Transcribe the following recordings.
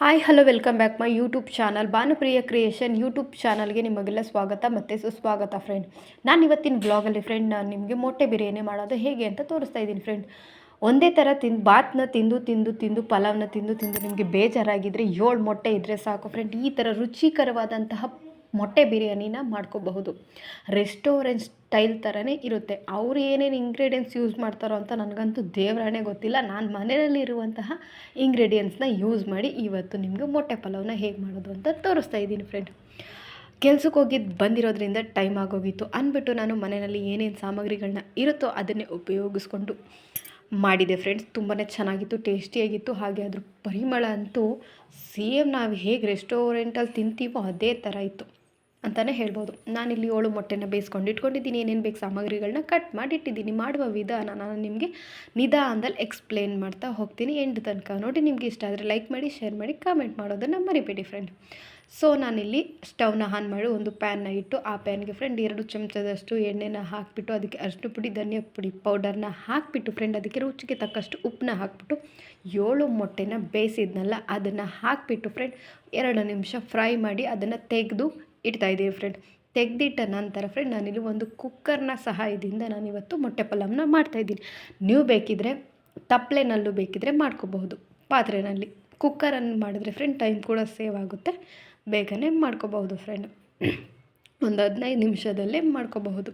Hi hello welcome back my YouTube channel Bhanupriya creation YouTube ಚಾನಲ್ಗೆ ನಿಮಗೆಲ್ಲ ಸ್ವಾಗತ ಮತ್ತು ಸುಸ್ವಾಗತ ಫ್ರೆಂಡ್ ನಾನು ಇವತ್ತಿನ ಬ್ಲಾಗಲ್ಲಿ ಫ್ರೆಂಡ್ ನಾನು ನಿಮಗೆ ಮೊಟ್ಟೆ ಬಿರಿಯಾನಿ ಮಾಡೋದು ಹೇಗೆ ಅಂತ ತೋರಿಸ್ತಾ ಇದ್ದೀನಿ ಫ್ರೆಂಡ್ ಒಂದೇ ಥರ ತಿಂದು ಬಾತ್ನ ತಿಂದು ತಿಂದು ತಿಂದು, ಪಲಾವ್ನ ತಿಂದು ತಿಂದು ನಿಮಗೆ ಬೇಜಾರಾಗಿದ್ದರೆ ಏಳು ಮೊಟ್ಟೆ ಇದ್ದರೆ ಸಾಕು ಫ್ರೆಂಡ್ ಈ ಥರ ರುಚಿಕರವಾದಂತಹ ಮೊಟ್ಟೆ ಬಿರಿಯಾನಿನ ಮಾಡ್ಕೋಬಹುದು. ರೆಸ್ಟೋರೆಂಟ್ ಸ್ಟೈಲ್ ಥರನೇ ಇರುತ್ತೆ. ಅವರು ಏನೇನು ಇಂಗ್ರೀಡಿಯೆಂಟ್ಸ್ ಯೂಸ್ ಮಾಡ್ತಾರೋ ಅಂತ ನನಗಂತೂ ದೇವರಾಣೆ ಗೊತ್ತಿಲ್ಲ. ನಾನು ಮನೆಯಲ್ಲಿ ಇರುವಂತಹ ಇಂಗ್ರೀಡಿಯೆಂಟ್ಸ್ನ ಯೂಸ್ ಮಾಡಿ ಇವತ್ತು ನಿಮಗೆ ಮೊಟ್ಟೆ ಪಲಾವ್ನ ಹೇಗೆ ಮಾಡೋದು ಅಂತ ತೋರಿಸ್ತಾ ಇದ್ದೀನಿ ಫ್ರೆಂಡ್ ಕೆಲ್ಸಕ್ಕೆ ಹೋಗಿದ್ದು ಬಂದಿರೋದ್ರಿಂದ ಟೈಮ್ ಆಗೋಗಿತ್ತು. ಅಂದ್ಬಿಟ್ಟು ನಾನು ಮನೆಯಲ್ಲಿ ಏನೇನು ಸಾಮಗ್ರಿಗಳನ್ನ ಇರುತ್ತೋ ಅದನ್ನೇ ಉಪಯೋಗಿಸ್ಕೊಂಡು ಮಾಡಿದೆ ಫ್ರೆಂಡ್ಸ್ ತುಂಬಾ ಚೆನ್ನಾಗಿತ್ತು, ಟೇಸ್ಟಿಯಾಗಿತ್ತು. ಹಾಗೆ ಅದ್ರ ಪರಿಮಳ ಅಂತೂ ಸೇಮ್ ನಾವು ಹೇಗೆ ರೆಸ್ಟೋರೆಂಟಲ್ಲಿ ತಿಂತೀವೋ ಅದೇ ಥರ ಇತ್ತು. ಅಂತಲೇ ಹೇಳ್ಬೋದು. ನಾನಿಲ್ಲಿ ಏಳು ಮೊಟ್ಟೆನ ಬೇಯಿಸ್ಕೊಂಡು ಇಟ್ಕೊಂಡಿದ್ದೀನಿ. ಏನೇನು ಬೇಕು ಸಾಮಗ್ರಿಗಳನ್ನ ಕಟ್ ಮಾಡಿ ಇಟ್ಟಿದ್ದೀನಿ ಮಾಡುವ ವಿಧಾನ ನಾನು ನಿಮಗೆ ನಿಧಾನದಲ್ಲಿ ಎಕ್ಸ್ಪ್ಲೇನ್ ಮಾಡ್ತಾ ಹೋಗ್ತೀನಿ. ಎಂಡ್ ತನಕ ನೋಡಿ ನಿಮಗೆ ಇಷ್ಟ ಆದರೆ ಲೈಕ್ ಮಾಡಿ ಶೇರ್ ಮಾಡಿ ಕಾಮೆಂಟ್ ಮಾಡೋದನ್ನು ಮರಿಬೇಡಿ ಫ್ರೆಂಡ್ ಸೊ ನಾನಿಲ್ಲಿ ಸ್ಟವ್ನ ಆನ್ ಮಾಡಿ ಒಂದು ಪ್ಯಾನ್ನ ಇಟ್ಟು, ಆ ಪ್ಯಾನ್ಗೆ ಫ್ರೆಂಡ್ ಎರಡು ಚಮಚದಷ್ಟು ಎಣ್ಣೆನ ಹಾಕಿಬಿಟ್ಟು ಅದಕ್ಕೆ ಅರಿಶಿನ ಪುಡಿ, ಧನಿಯಾ ಪುಡಿ ಪೌಡರ್ನ ಹಾಕಿಬಿಟ್ಟು ಫ್ರೆಂಡ್ ಅದಕ್ಕೆ ರುಚಿಗೆ ತಕ್ಕಷ್ಟು ಉಪ್ಪನ್ನ ಹಾಕಿಬಿಟ್ಟು ಏಳು ಮೊಟ್ಟೆನ ಬೇಯಿಸಿದ್ನಲ್ಲ, ಅದನ್ನು ಹಾಕಿಬಿಟ್ಟು ಫ್ರೆಂಡ್ ಎರಡು ನಿಮಿಷ ಫ್ರೈ ಮಾಡಿ ಅದನ್ನು ತೆಗೆದು ಇಡ್ತಾಯಿದ್ದೀವಿ ಫ್ರೆಂಡ್ ತೆಗೆದಿಟ್ಟ ನಂತರ ಫ್ರೆಂಡ್ ನಾನಿಲ್ಲಿ ಒಂದು ಕುಕ್ಕರ್ನ ಸಹಾಯದಿಂದ ನಾನಿವತ್ತು ಮೊಟ್ಟೆ ಪಲಾವ್ನ ಮಾಡ್ತಾಯಿದ್ದೀನಿ ನೀವು ಬೇಕಿದ್ದರೆ ತಪ್ಪಲೆನಲ್ಲೂ ಬೇಕಿದ್ದರೆ ಮಾಡ್ಕೋಬಹುದು. ಪಾತ್ರೆನಲ್ಲಿ ಕುಕ್ಕರನ್ನು ಮಾಡಿದ್ರೆ ಫ್ರೆಂಡ್ ಟೈಮ್ ಕೂಡ ಸೇವ್ ಆಗುತ್ತೆ. ಬೇಗನೆ ಮಾಡ್ಕೋಬಹುದು ಫ್ರೆಂಡ್ ಒಂದು ಹದಿನೈದು ನಿಮಿಷದಲ್ಲೇ ಮಾಡ್ಕೋಬಹುದು.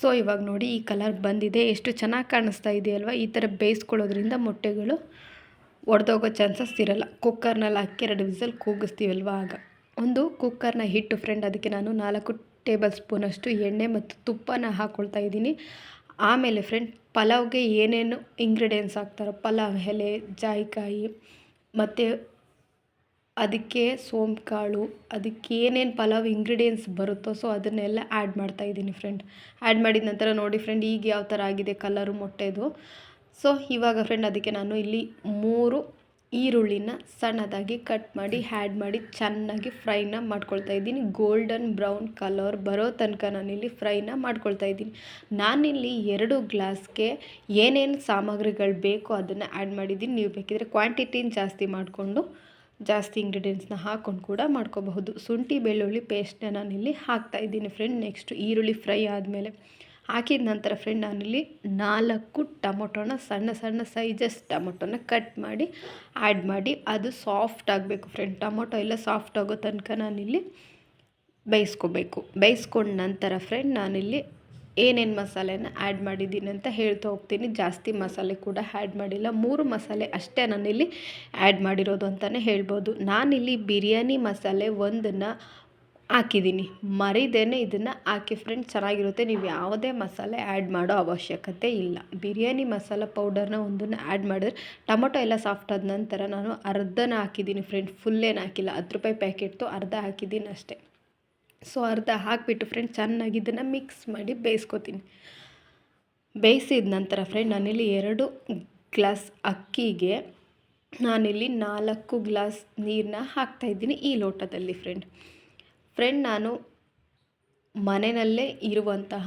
ಸೊ ಇವಾಗ ನೋಡಿ ಈ ಕಲರ್ ಬಂದಿದೆ. ಎಷ್ಟು ಚೆನ್ನಾಗಿ ಕಾಣಿಸ್ತಾ ಇದೆಯಲ್ವ ಈ ಥರ ಬೇಯಿಸ್ಕೊಳ್ಳೋದ್ರಿಂದ ಮೊಟ್ಟೆಗಳು ಒಡೆದೋಗೋ ಚಾನ್ಸಸ್ ಇರಲ್ಲ. ಕುಕ್ಕರ್ನಲ್ಲಿ ಹಾಕಿ ಎರಡು ವಿಸಲ್ ಕೂಗಿಸ್ತೀವಲ್ವ ಆಗ. ಒಂದು ಕುಕ್ಕರ್ನ ಹಿಟ್ಟು ಫ್ರೆಂಡ್ ಅದಕ್ಕೆ ನಾನು ನಾಲ್ಕು ಟೇಬಲ್ ಸ್ಪೂನಷ್ಟು ಎಣ್ಣೆ ಮತ್ತು ತುಪ್ಪನ ಹಾಕ್ಕೊಳ್ತಾ ಇದ್ದೀನಿ. ಆಮೇಲೆ ಫ್ರೆಂಡ್ ಪಲಾವ್ಗೆ ಏನೇನು ಇಂಗ್ರೀಡಿಯೆಂಟ್ಸ್ ಹಾಕ್ತಾರೋ, ಪಲಾವ್, ಎಲೆ, ಜಾಯಿಕಾಯಿ ಮತ್ತು ಅದಕ್ಕೆ ಸೋಂಪು ಕಾಳು ಅದಕ್ಕೆ ಏನೇನು ಪಲಾವ್ ಇಂಗ್ರೀಡಿಯೆಂಟ್ಸ್ ಬರುತ್ತೋ ಸೊ ಅದನ್ನೆಲ್ಲ ಆ್ಯಡ್ ಮಾಡ್ತಾ ಇದ್ದೀನಿ ಫ್ರೆಂಡ್ ಆ್ಯಡ್ ಮಾಡಿದ ನಂತರ ನೋಡಿ ಫ್ರೆಂಡ್ ಈಗ ಯಾವ ಥರ ಆಗಿದೆ ಕಲರು ಮೊಟ್ಟೆದು. ಸೊ ಇವಾಗ ಫ್ರೆಂಡ್ ಅದಕ್ಕೆ ನಾನು ಇಲ್ಲಿ ಮೂರು ಈರುಳ್ಳಿನ ಸಣ್ಣದಾಗಿ ಕಟ್ ಮಾಡಿ ಹ್ಯಾಡ್ ಮಾಡಿ, ಚೆನ್ನಾಗಿ ಫ್ರೈನ ಮಾಡ್ಕೊಳ್ತಾ ಇದ್ದೀನಿ. ಗೋಲ್ಡನ್ ಬ್ರೌನ್ ಕಲರ್ ಬರೋ ತನಕ ನಾನಿಲ್ಲಿ ಫ್ರೈನ ಮಾಡ್ಕೊಳ್ತಾ ಇದ್ದೀನಿ. ನಾನಿಲ್ಲಿ ಎರಡು ಗ್ಲಾಸ್ಗೆ ಏನೇನು ಸಾಮಗ್ರಿಗಳು ಬೇಕೋ ಅದನ್ನು ಆ್ಯಡ್ ಮಾಡಿದ್ದೀನಿ. ನೀವು ಬೇಕಿದ್ರೆ ಕ್ವಾಂಟಿಟಿನ ಜಾಸ್ತಿ ಮಾಡಿಕೊಂಡು, ಜಾಸ್ತಿ ಇಂಗ್ರೀಡಿಯೆಂಟ್ಸ್ನ ಹಾಕ್ಕೊಂಡು ಕೂಡ ಮಾಡ್ಕೋಬಹುದು. ಶುಂಠಿ, ಬೆಳ್ಳುಳ್ಳಿ ಪೇಸ್ಟ್ನ ನಾನಿಲ್ಲಿ ಹಾಕ್ತಾಯಿದ್ದೀನಿ ಫ್ರೆಂಡ್ ನೆಕ್ಸ್ಟ್ ಈರುಳ್ಳಿ ಫ್ರೈ ಆದಮೇಲೆ. ಹಾಕಿದ ನಂತರ ಫ್ರೆಂಡ್ ನಾನಿಲ್ಲಿ ನಾಲ್ಕು ಟೊಮೊಟೊನ ಸಣ್ಣ ಸಣ್ಣ ಸೈಜಸ್ ಟೊಮೊಟೊನ ಕಟ್ ಮಾಡಿ ಆ್ಯಡ್ ಮಾಡಿ, ಅದು ಸಾಫ್ಟ್ ಆಗಬೇಕು ಫ್ರೆಂಡ್ ಟೊಮೊಟೊ ಎಲ್ಲ ಸಾಫ್ಟ್ ಆಗೋ ತನಕ ನಾನಿಲ್ಲಿ ಬೇಯಿಸ್ಕೋಬೇಕು. ಬೇಯಿಸ್ಕೊಂಡ ನಂತರ ಫ್ರೆಂಡ್ ನಾನಿಲ್ಲಿ ಏನೇನು ಮಸಾಲೆನ ಆ್ಯಡ್ ಮಾಡಿದ್ದೀನಿ ಅಂತ ಹೇಳ್ತಾ ಹೋಗ್ತೀನಿ. ಜಾಸ್ತಿ ಮಸಾಲೆ ಕೂಡ ಆ್ಯಡ್ ಮಾಡಿಲ್ಲ. ಮೂರು ಮಸಾಲೆ ಅಷ್ಟೇ ನಾನಿಲ್ಲಿ ಆ್ಯಡ್ ಮಾಡಿರೋದು ಅಂತಲೇ ಹೇಳ್ಬೋದು. ನಾನಿಲ್ಲಿ ಬಿರಿಯಾನಿ ಮಸಾಲೆ ಒಂದನ್ನು ಹಾಕಿದ್ದೀನಿ. ಮರಿದೇನೆ ಇದನ್ನು ಹಾಕಿ ಫ್ರೆಂಡ್ ಚೆನ್ನಾಗಿರುತ್ತೆ. ನೀವು ಯಾವುದೇ ಮಸಾಲೆ ಆ್ಯಡ್ ಮಾಡೋ ಅವಶ್ಯಕತೆ ಇಲ್ಲ. ಬಿರಿಯಾನಿ ಮಸಾಲೆ ಪೌಡರ್ನ ಒಂದನ್ನು ಆ್ಯಡ್ ಮಾಡಿದ್ರೆ ಟೊಮೊಟೊ ಎಲ್ಲ ಸಾಫ್ಟ್ ಆದ ನಂತರ ನಾನು ಅರ್ಧನ ಹಾಕಿದ್ದೀನಿ ಫ್ರೆಂಡ್ ಫುಲ್ಲೇನು ಹಾಕಿಲ್ಲ. ಹತ್ತು ರೂಪಾಯಿ ಪ್ಯಾಕೆಟ್ದು ಅರ್ಧ ಹಾಕಿದ್ದೀನಿ ಅಷ್ಟೇ. ಸೊ ಅರ್ಧ ಹಾಕಿಬಿಟ್ಟು ಫ್ರೆಂಡ್ ಚೆನ್ನಾಗಿ ಇದನ್ನು ಮಿಕ್ಸ್ ಮಾಡಿ ಬೇಯಿಸ್ಕೊತೀನಿ. ಬೇಯಿಸಿದ ನಂತರ ಫ್ರೆಂಡ್ ನಾನಿಲ್ಲಿ ಎರಡು ಗ್ಲಾಸ್ ಅಕ್ಕಿಗೆ ನಾನಿಲ್ಲಿ ನಾಲ್ಕು ಗ್ಲಾಸ್ ನೀರನ್ನ ಹಾಕ್ತಾಯಿದ್ದೀನಿ ಈ ಲೋಟದಲ್ಲಿ ಫ್ರೆಂಡ್ ಫ್ರೆಂಡ್ ನಾನು ಮನೆಯಲ್ಲೇ ಇರುವಂತಹ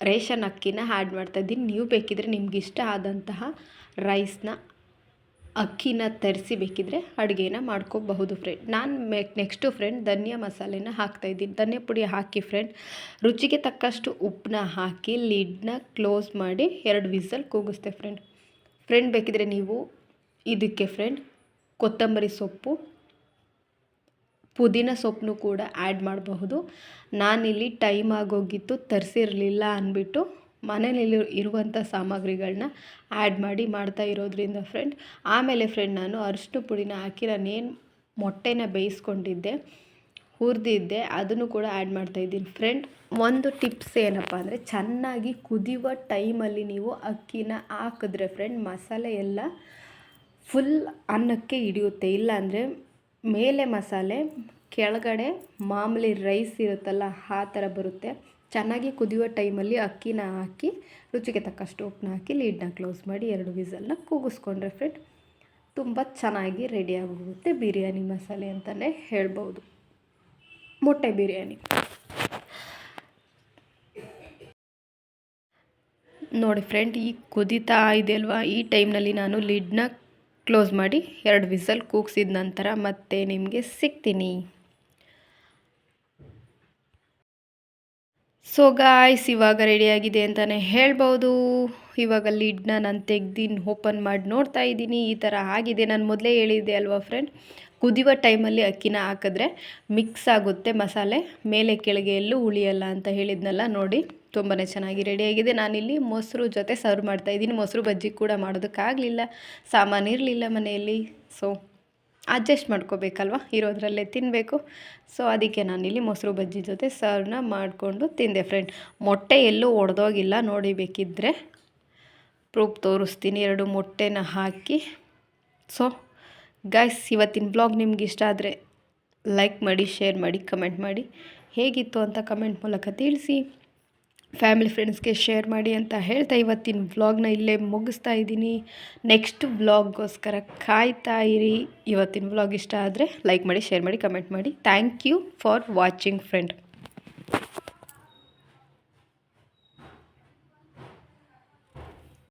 ರೇಷನ್ ಅಕ್ಕಿನ ಆ್ಯಡ್ ಮಾಡ್ತಾಯಿದ್ದೀನಿ ನೀವು ಬೇಕಿದ್ರೆ ನಿಮ್ಗೆ ಇಷ್ಟ ಆದಂತಹ ರೈಸ್ನ ಅಕ್ಕಿನ ತರಿಸಿ ಬೇಕಿದ್ರೆ ಅಡುಗೆನ ಮಾಡ್ಕೋಬಹುದು ಫ್ರೆಂಡ್ ನಾನು ಮೆ ನೆಕ್ಸ್ಟು ಫ್ರೆಂಡ್ ಧನಿಯಾ ಮಸಾಲೆನ ಹಾಕ್ತಾಯಿದ್ದೀನಿ ಧನಿಯಾ ಪುಡಿ ಹಾಕಿ ಫ್ರೆಂಡ್ ರುಚಿಗೆ ತಕ್ಕಷ್ಟು ಉಪ್ಪನ್ನ ಹಾಕಿ ಲಿಡ್ನ ಕ್ಲೋಸ್ ಮಾಡಿ ಎರಡು ವಿಸಲ್ ಕೂಗಿಸ್ತೆ ಫ್ರೆಂಡ್ ಫ್ರೆಂಡ್ ಬೇಕಿದ್ರೆ ನೀವು ಇದಕ್ಕೆ ಫ್ರೆಂಡ್ ಕೊತ್ತಂಬರಿ ಸೊಪ್ಪು ಪುದೀನ ಸೊಪ್ಪನ್ನು ಕೂಡ ಆ್ಯಡ್ ಮಾಡಬಹುದು. ನಾನಿಲ್ಲಿ ಟೈಮ್ ಆಗೋಗಿತ್ತು, ತರಿಸಿರಲಿಲ್ಲ ಅಂದ್ಬಿಟ್ಟು ಮನೆಯಲ್ಲಿ ಇರುವಂಥ ಸಾಮಗ್ರಿಗಳನ್ನ ಆ್ಯಡ್ ಮಾಡಿ ಮಾಡ್ತಾ ಇರೋದ್ರಿಂದ ಫ್ರೆಂಡ್ ಆಮೇಲೆ ಫ್ರೆಂಡ್ ನಾನು ಅರಿಶಿನ ಪುಡಿನ ಹಾಕಿ ನಾನೇನು ಮೊಟ್ಟೆನ ಬೇಯಿಸ್ಕೊಂಡಿದ್ದೆ, ಹುರಿದಿದ್ದೆ, ಅದನ್ನು ಕೂಡ ಆ್ಯಡ್ ಮಾಡ್ತಾಯಿದ್ದೀನಿ ಫ್ರೆಂಡ್ ಒಂದು ಟಿಪ್ಸ್ ಏನಪ್ಪ ಅಂದರೆ ಚೆನ್ನಾಗಿ ಕುದಿಯುವ ಟೈಮಲ್ಲಿ ನೀವು ಅಕ್ಕಿನ ಹಾಕಿದ್ರೆ ಫ್ರೆಂಡ್ ಮಸಾಲೆ ಎಲ್ಲ ಫುಲ್ ಅನ್ನಕ್ಕೆ ಹಿಡಿಯುತ್ತೆ. ಇಲ್ಲಾಂದರೆ ಮೇಲೆ ಮಸಾಲೆ, ಕೆಳಗಡೆ ಮಾಮೂಲಿ ರೈಸ್ ಇರುತ್ತಲ್ಲ, ಆ ಥರ ಬರುತ್ತೆ. ಚೆನ್ನಾಗಿ ಕುದಿಯುವ ಟೈಮಲ್ಲಿ ಅಕ್ಕಿನ ಹಾಕಿ, ರುಚಿಗೆ ತಕ್ಕಷ್ಟು ಉಪ್ಪನ್ನ ಹಾಕಿ ಲೀಡ್ನ ಕ್ಲೋಸ್ ಮಾಡಿ ಎರಡು ವಿಸಲ್ನ ಕೂಗಿಸ್ಕೊಂಡ್ರೆ ಫ್ರೆಂಡ್ ತುಂಬ ಚೆನ್ನಾಗಿ ರೆಡಿ ಹೋಗುತ್ತೆ ಬಿರಿಯಾನಿ ಮಸಾಲೆ ಅಂತಲೇ ಹೇಳ್ಬೋದು. ಮೊಟ್ಟೆ ಬಿರಿಯಾನಿ. ನೋಡಿ ಫ್ರೆಂಡ್ ಈ ಕುದೀತಾ ಇದೆ ಅಲ್ವಾ ಈ ಟೈಮ್ನಲ್ಲಿ ನಾನು ಲಿಡ್ನ ಕ್ಲೋಸ್ ಮಾಡಿ ಎರಡು ವಿಸಲ್ ಕೂಗ್ಸಿದ ನಂತರ ಮತ್ತೆ ನಿಮಗೆ ಸಿಗ್ತೀನಿ. ಸೊ ಗಾಯ್ಸ್ ಇವಾಗ ರೆಡಿಯಾಗಿದೆ ಅಂತಲೇ ಹೇಳ್ಬೋದು. ಇವಾಗ ಲಿಡ್ನ ನಾನು ತೆಗ್ದಿನ ಓಪನ್ ಮಾಡಿ ನೋಡ್ತಾ ಇದ್ದೀನಿ. ಈ ಥರ ಆಗಿದೆ. ನಾನು ಮೊದಲೇ ಹೇಳಿದ್ದೆ ಅಲ್ವಾ ಫ್ರೆಂಡ್ ಕುದಿಯುವ ಟೈಮಲ್ಲಿ ಅಕ್ಕಿನ ಹಾಕಿದ್ರೆ ಮಿಕ್ಸ್ ಆಗುತ್ತೆ ಮಸಾಲೆ. ಮೇಲೆ ಕೆಳಗೆ ಎಲ್ಲೂ ಉಳಿಯಲ್ಲ ಅಂತ ಹೇಳಿದ್ನಲ್ಲ, ನೋಡಿ. ತುಂಬಾ ಚೆನ್ನಾಗಿ ರೆಡಿಯಾಗಿದೆ ನಾನಿಲ್ಲಿ ಮೊಸರು ಜೊತೆ ಸರ್ವ್ ಮಾಡ್ತಾ ಇದ್ದೀನಿ. ಮೊಸರು ಬಜ್ಜಿ ಕೂಡ ಮಾಡೋದಕ್ಕಾಗಲಿಲ್ಲ ಸಾಮಾನು ಇರಲಿಲ್ಲ ಮನೆಯಲ್ಲಿ. ಸೊ ಅಡ್ಜಸ್ಟ್ ಮಾಡ್ಕೋಬೇಕಲ್ವ? ಇರೋದ್ರಲ್ಲೇ ತಿನ್ನಬೇಕು ಸೊ ಅದಕ್ಕೆ ನಾನಿಲ್ಲಿ ಮೊಸರು ಬಜ್ಜಿ ಜೊತೆ ಸರ್ವ್ನ ಮಾಡಿಕೊಂಡು ತಿಂದೆ ಫ್ರೆಂಡ್ ಮೊಟ್ಟೆ ಎಲ್ಲೂ ಒಡೆದೋಗಿಲ್ಲ, ನೋಡಿ ಬೇಕಿದ್ದರೆ ಪ್ರೂಫ್ ತೋರಿಸ್ತೀನಿ. ಎರಡು ಮೊಟ್ಟೆನ ಹಾಕಿ. ಸೊ ಗೈಸ್ ಇವತ್ತಿನ ಬ್ಲಾಗ್ ನಿಮ್ಗೆ ಇಷ್ಟ ಆದರೆ ಲೈಕ್ ಮಾಡಿ ಶೇರ್ ಮಾಡಿ ಕಮೆಂಟ್ ಮಾಡಿ. ಹೇಗಿತ್ತು ಅಂತ ಕಮೆಂಟ್ ಮೂಲಕ ತಿಳಿಸಿ. ಫ್ಯಾಮಿಲಿ ಫ್ರೆಂಡ್ಸ್ಗೆ ಶೇರ್ ಮಾಡಿ ಅಂತ ಹೇಳ್ತಾ ಇವತ್ತಿನ ವ್ಲಾಗ್ನ ಇಲ್ಲೇ ಮುಗಿಸ್ತಾ ಇದ್ದೀನಿ. ನೆಕ್ಸ್ಟ್ ವ್ಲಾಗ್ಗೋಸ್ಕರ ಕಾಯ್ತಾ ಇರಿ. ಇವತ್ತಿನ ವ್ಲಾಗ್ ಇಷ್ಟ ಆದರೆ ಲೈಕ್ ಮಾಡಿ ಶೇರ್ ಮಾಡಿ ಕಮೆಂಟ್ ಮಾಡಿ. Thank you for watching friend